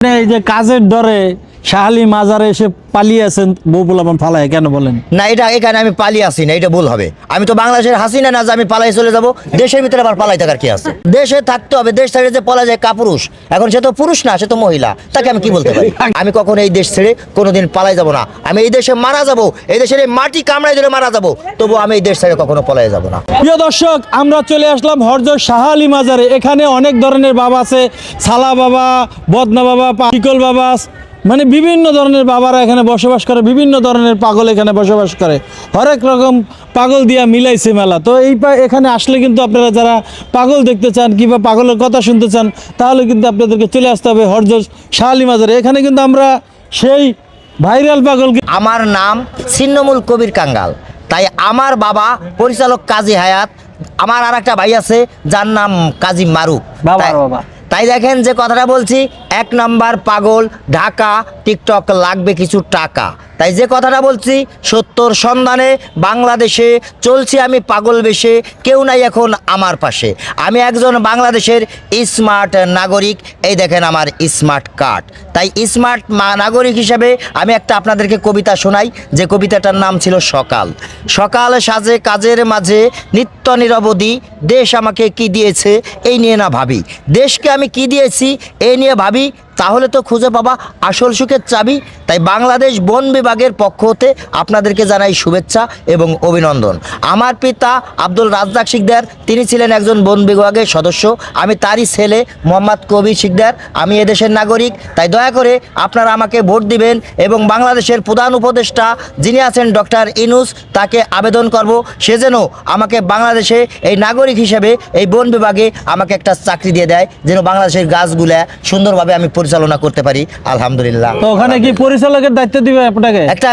এই যে কাজের ডরে শাহালি মাজারে এসে পালিয়ে আছেন বউ পোলাপান ফালায় কেন বলেন? না এটা এখানে আমি পালিয়ে আসি না এটা ভুল হবে। আমি তো বাংলাদেশের হাসিনা না যে আমি পালাই চলে যাব দেশের ভিতরে আবার পালাই থাকার কি আছে? দেশে থাকতে হবে দেশ ছেড়ে যে পলা যায় কাপুরুষ এখন সে তো পুরুষ না সে তো মহিলা তাকে আমি কি বলতে পারি? আমি কখনো এই দেশ ছেড়ে কোনোদিন পালাই যাব না। আমি এই দেশে মারা যাব এই দেশের এই মাটি কামড়াই ধরে মারা যাব তবু আমি এই দেশ ছেড়ে কখনো পলাই যাব না। প্রিয় দর্শক আমরা চলে আসলাম হরজর শাহালি মাজারে। এখানে অনেক ধরনের বাবা আছে সালা বাবা বদনা বাবা পিকল বাবা মানে বিভিন্ন ধরনের বাবারা এখানে বসবাস করে বিভিন্ন ধরনের পাগল এখানে বসবাস করে। হরেক রকম পাগল দিয়া মিলাইছে মেলা। তো এই এখানে আসলে কিন্তু আপনারা যারা পাগল দেখতে চান কিংবা পাগলের কথা শুনতে চান তাহলে কিন্তু আপনাদেরকে চলে আসতে হবে হরজর শাহালি মাজারে। এখানে কিন্তু আমরা সেই ভাইরাল পাগলকে আমার নাম ছিন্নমূল কবির কাঙ্গাল। তাই আমার বাবা পরিচালক কাজী হায়াত আমার আর একটা ভাই আছে যার নাম কাজী মারুফ। বাবা বাবা। তাই দেখেন যে কথাটা বলছি এক নম্বর পাগল ঢাকা টিকটক লাগবে কিছু টাকা। তাই যে কথাটা বলছি, সত্যর সন্ধানে বাংলাদেশে চলছি আমি পাগল বেশে, কেউ নাই এখন আমার পাশে। আমি একজন বাংলাদেশের স্মার্ট নাগরিক, এই দেখেন আমার স্মার্ট কার্ড। তাই স্মার্ট নাগরিক হিসেবে আমি একটা আপনাদেরকে কবিতা শোনাই, যে কবিতাটার নাম ছিল সকাল। সকাল সাজে কাজের মাঝে নিত্য নিরবধি, দেশ আমাকে কি দিয়েছে, এই নিয়ে না ভাবি। দেশকে আমি কি দিয়েছি, এই নিয়ে ভাবি তাহলে তো খুঁজে পাবা আসল সুখের চাবি। তাই বাংলাদেশ বন বিভাগের পক্ষ হতে আপনাদেরকে জানাই শুভেচ্ছা এবং অভিনন্দন। আমার পিতা আব্দুল রাজ্জাক শিকদার, তিনি ছিলেন একজন বন বিভাগের সদস্য। আমি তারই ছেলে মোহাম্মদ কবির শিকদার। আমি এদেশের নাগরিক। তাই দয়া করে আপনারা আমাকে ভোট দিবেন এবং বাংলাদেশের প্রধান উপদেষ্টা যিনি আছেন ডক্টর ইনুস, তাকে আবেদন করব। সে যেন আমাকে বাংলাদেশে এই নাগরিক হিসেবে এই বন বিভাগে আমাকে একটা চাকরি দিয়ে দেয়, যেন বাংলাদেশের গাছগুলা সুন্দরভাবে আমি পরিচালনা করতে পারি আলহামদুলিল্লাহ। তো ওখানে কি পরিচালকের দায়িত্ব দিবে আপনাকে? একটা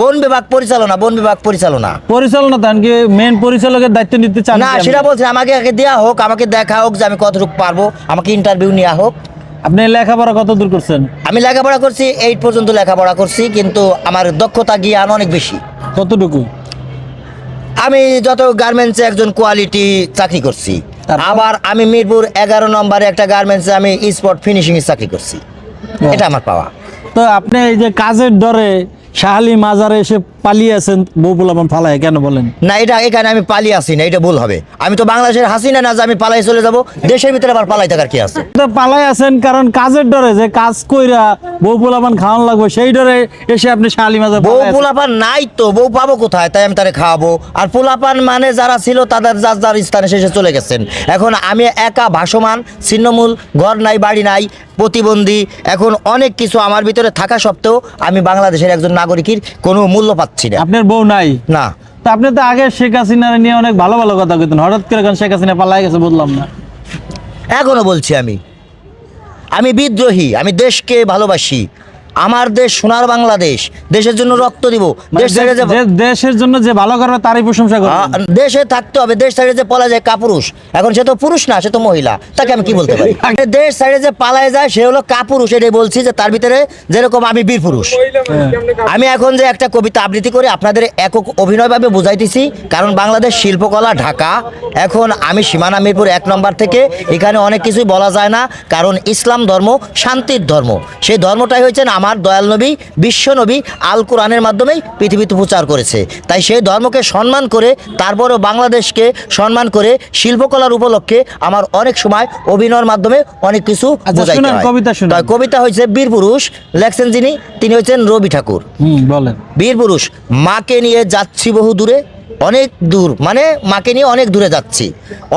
বন বিভাগ পরিচালনা বন বিভাগ পরিচালনা। পরিচালনা দেন কি মেন পরিচালকের দায়িত্ব নিতে চান না সেটা বলছি আমাকে আগে দেওয়া হোক আমাকে দেখা হোক যে আমি কতটুকু পারব আমাকে ইন্টারভিউ নেওয়া হোক। আপনি লেখাপড়া কত দূর করছেন? আমি লেখাপড়া করছি এইট পর্যন্ত লেখাপড়া করছি কিন্তু আমার দক্ষতা জ্ঞান অনেক বেশি। কতটুকু? আমি যত গার্মেন্টসে একজন কোয়ালিটি চাকরি করছি? আবার আমি মিরপুর এগারো নম্বরে একটা গার্মেন্টসে আমি স্পট ফিনিশিংয়ে এর চাকরি করছি। এটা আমার পাওয়া। তো আপনি এই যে কাজের দরে শাহালি মাজারে এসে পালিয়ে আছেন বউ পোলাপান ফালায় কেন বলেন? না এটা এখানে আমি পালিয়ে আসি না এটা ভুল হবে। আমি তো বাংলাদেশের হাসিনা না যে আমি পালাই চলে যাব দেশের ভিতরে আবার পালাই থাকার কি আছে? পালাই আছেন কারণ কাজের ডরে যে কাজ কইরা বউ পোলাপান খাওয়ান লাগবে সেই ডরে এসে আপনি শাহালি মাজার বউ পোলাপান নাই তো বউ পাবো কোথায়? তাই আমি তারে খাওয়াবো। আর পোলাপান মানে যারা ছিল তাদের যার যার স্থানে শেষে চলে গেছেন। এখন আমি একা ভাসমান ছিন্নমূল ঘর নাই বাড়ি নাই প্রতিবন্ধী এখন অনেক কিছু আমার ভিতরে থাকা সত্ত্বেও আমি বাংলাদেশের একজন নাগরিকের কোনো মূল্য পাচ্ছি না আপনার বউ নাই? না। তো আপনি তো আগে শেখ হাসিনা নিয়ে অনেক ভালো ভালো কথা কইতেন। হঠাৎ করে এখন শেখ হাসিনা পালাই গেছে বললাম না। এখনও বলছি আমি। আমি বিদ্রোহী আমি দেশকে ভালোবাসি। আমার দেশ সোনার বাংলাদেশ দেশের জন্য রক্ত দিব দেশ ছেড়ে যে দেশের জন্য যে ভালো করবে তারই প্রশংসা করবে। দেশে থাকতে হবে দেশ ছেড়ে যে পলা যায় কাপুরুষ। এখন সে তো পুরুষ না সে তো মহিলা। তাকে আমি কি বলতে পারি? দেশ ছেড়ে যে পালায় যায় সে হলো কাপুরুষ এটাই বলছি যে তার ভিতরে যেরকম আমি বীর পুরুষ। আমি এখন যে একটা কবিতা আবৃত্তি করে আপনাদের একক অভিনয়ভাবে বুঝাইতেছি কারণ বাংলাদেশ শিল্পকলা ঢাকা। এখন আমি সীমানা মিরপুর এক নম্বর থেকে এখানে অনেক কিছুই বলা যায় না কারণ ইসলাম ধর্ম শান্তির ধর্ম। সেই ধর্মটাই হয়েছেন আমার দয়াল নবী বিশ্ব নবী আল কোরআনের মাধ্যমেই পৃথিবীতে প্রচার করেছে। তাই সেই ধর্মকে সম্মান করে তারপরেও বাংলাদেশকে সম্মান করে শিল্পকলার উপলক্ষে আমার অনেক সময় অভিনয়ের মাধ্যমে অনেক কিছু আচ্ছা। কবিতা হয়েছে বীর পুরুষ লেখছেন যিনি তিনি হয়েছেন রবি ঠাকুর। বীর পুরুষ মাকে নিয়ে যাচ্ছি বহু দূরে অনেক দূর মানে মাকে নিয়ে অনেক দূরে যাচ্ছি।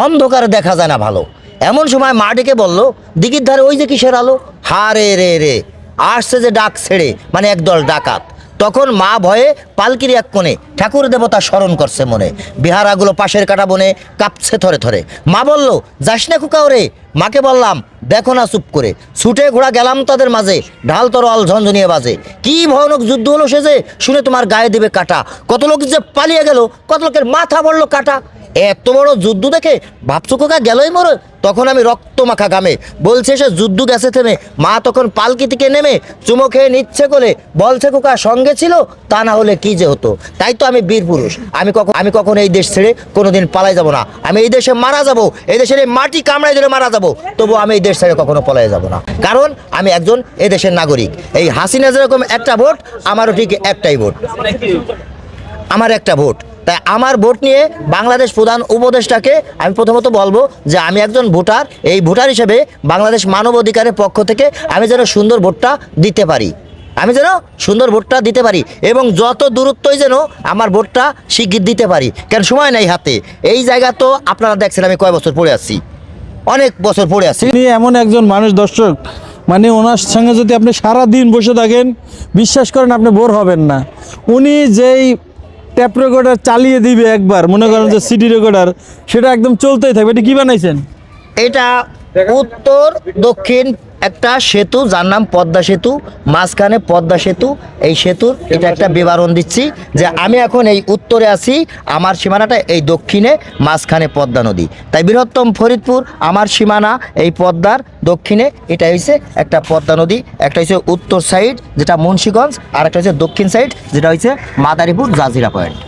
অন্ধকারে দেখা যায় না ভালো। এমন সময় মা ডেকে বলল দিঘির ধারে ওই যে কিসের আলো? হা রে রে রে আসছে যে ডাক ছেড়ে মানে একদল ডাকাত। তখন মা ভয়ে পালকির এক কোণে ঠাকুর দেবতা স্মরণ করছে মনে। বিহারাগুলো পাশের কাটা বনে কাঁপছে থরে থরে। মা বলল, যাস না কুকাও রে? মাকে বললাম, দেখো না চুপ করে। ছুটে ঘোড়া গেলাম তাদের মাঝে। ঢাল তরল ঝনঝনিয়ে বাজে। কি ভয়ানক যুদ্ধ হলো সে যে? শুনে তোমার গায়ে দেবে কাটা। কত লোক যে পালিয়ে গেল, কত লোকের মাথা পড়ল কাটা। এত বড় যুদ্ধ দেখে ভাবছ কোকা গেলই মরে? তখন আমি রক্ত মাখা গামে বলছে সে যুদ্ধ গেছে থেমে। মা তখন পালকি থেকে নেমে চুমো খেয়ে নিচ্ছে কোলে। বলছে কোকা সঙ্গে ছিল? তা না হলে কি যে হতো? তাই তো আমি বীর পুরুষ। আমি কখন আমি কখন এই দেশ ছেড়ে কোনোদিন পালাই যাব না। আমি এই দেশে মারা যাব। এই দেশের এই মাটি কামড়াই ধরে মারা যাব। তবু আমি এই দেশ ছেড়ে কখনো পলাই যাব না। কারণ আমি একজন এই দেশের নাগরিক। এই হাসিনা যেরকম একটা ভোট, আমারও ঠিক একটাই ভোট। আমার একটা ভোট। তাই আমার ভোট নিয়ে বাংলাদেশ প্রধান উপদেষ্টাকে আমি প্রথমত বলব যে আমি একজন ভোটার। এই ভোটার হিসেবে বাংলাদেশ মানব অধিকারের পক্ষ থেকে আমি যেন সুন্দর ভোটটা দিতে পারি। আমি যেন সুন্দর ভোটটা দিতে পারি এবং যত দূরত্বই যেন আমার ভোটটা শিগগির দিতে পারি। কেন সময় নেই হাতে। এই জায়গা তো আপনারা দেখছেন, আমি কয় বছর পড়ে আছি। অনেক বছর পড়ে আছি। এমন একজন মানুষ, দর্শক। মানে ওনার সঙ্গে যদি আপনি সারা দিন বসে থাকেন, বিশ্বাস করেন আপনি বোর হবেন না। উনি যেই ট্যাপ রেকর্ডার চালিয়ে দিবে একবার। মনে করেন যে সিডি রেকর্ডার, সেটা একদম চলতেই থাকবে। এটা কি বানাইছেন? এটা উত্তর, দক্ষিণ একটা সেতু যার নাম পদ্মা সেতু মাঝখানে পদ্মা সেতু। এই সেতুর এটা একটা বিবরণ দিচ্ছি যে আমি এখন এই উত্তরে আছি আমার সীমানাটা এই দক্ষিণে মাঝখানে পদ্মা নদী। তাই বৃহত্তম ফরিদপুর আমার সীমানা এই পদ্মার দক্ষিণে। এটা হচ্ছে একটা পদ্মা নদী একটা হচ্ছে উত্তর সাইড যেটা মুন্সীগঞ্জ আর একটা হচ্ছে দক্ষিণ সাইড যেটা হচ্ছে মাদারীপুর জাজিরা পয়েন্ট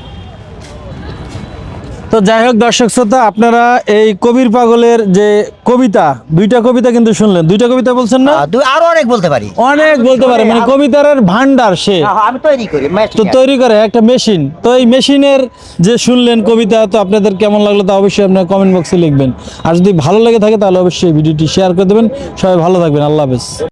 তো যাই হোক দর্শক শ্রোতা আপনারা এই কবির পাগলের যে কবিতা দুইটা কবিতা কিন্তু শুনলেন। দুইটা কবিতা বলছেন না? আরও অনেক বলতে পারি। অনেক বলতে পারে। মানে কবিতার ভান্ডার সে। আমি তৈরি করি তো তৈরি করে একটা মেশিন তো এই মেশিনের যে শুনলেন কবিতা তো আপনাদের কেমন লাগল তা অবশ্যই আপনার কমেন্ট বক্সে লিখবেন। আর যদি ভালো লেগে থাকে তাহলে অবশ্যই ভিডিওটি শেয়ার করে দেবেন। সবাই ভালো থাকবেন। আল্লাহ হাফেজ।